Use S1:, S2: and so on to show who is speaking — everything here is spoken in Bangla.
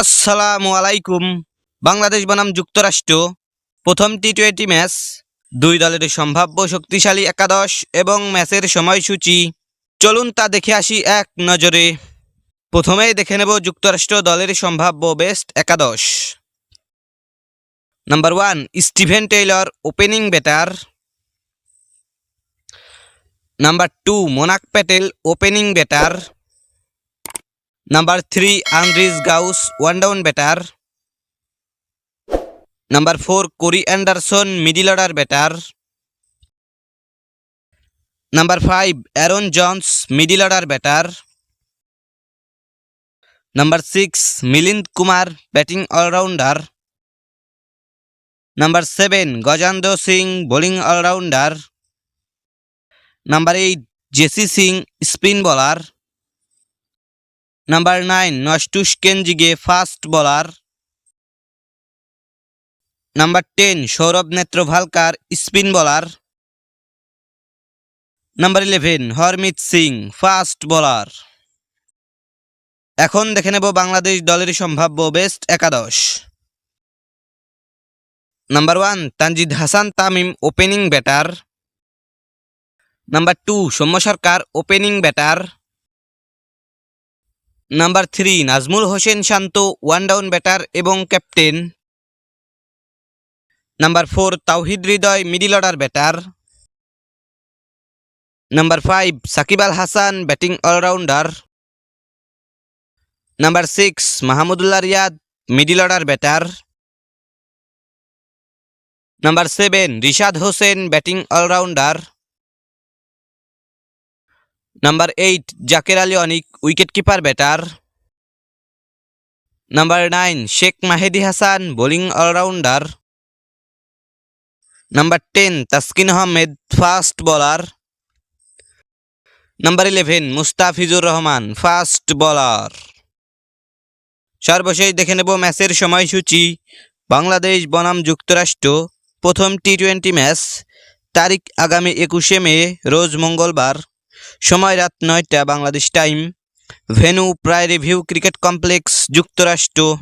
S1: আসসালামু আলাইকুম। বাংলাদেশ বনাম যুক্তরাষ্ট্র। প্রথম টি টোয়েন্টি ম্যাচ দুই দলের সম্ভাব্য শক্তিশালী একাদশ এবং ম্যাচের সময়সূচি। চলুন তা দেখে আসি এক নজরে। প্রথমেই দেখে নেব যুক্তরাষ্ট্র দলের সম্ভাব্য বেস্ট একাদশ। Number one Steven Taylor opening batter number two Monank Patel opening batter number three Andries Gous one down batter number four Corey Anderson middle order batter number five Aaron Jones middle order batter number six Milind Kumar batting allrounder number seven Gajanand Singh bowling allrounder number eight Jessy Singh spin bowler number nine Nosthush Kenjige fast bowler number ten Saurabh Netravalkar spin bowler number eleven Harmeet Singh fast bowler এখন দেখে নেব বাংলাদেশ দলের সম্ভাব্য বেস্ট একাদশ। Number one Tanzid Hasan Tamim opening batter number two Soumya Sarkar opening batter number three Najmul Hossain Shanto one down batter এবং captain number four Towhid Hridoy middle order batter number five Shakib Al Hasan batting allrounder number six Mahmudullah Riyad middle order batter number seven Rishad Hossain batting allrounder number eight Jaker Ali Anik wicket keeper batter number nine Sheikh Mahedi Hasan bowling allrounder number ten Taskin Ahmed fast bowler number eleven Mustafizur Rahman fast bowler সর্বশেষ দেখে নেব ম্যাচের সময়সূচি। বাংলাদেশ বনাম যুক্তরাষ্ট্র, প্রথম টি টোয়েন্টি ম্যাচ, তারিখ আগামী একুশে মে, রোজ মঙ্গলবার। সময় রাত নয়টা Bangladesh time. Venue Prairie View cricket complex যুক্তরাষ্ট্র।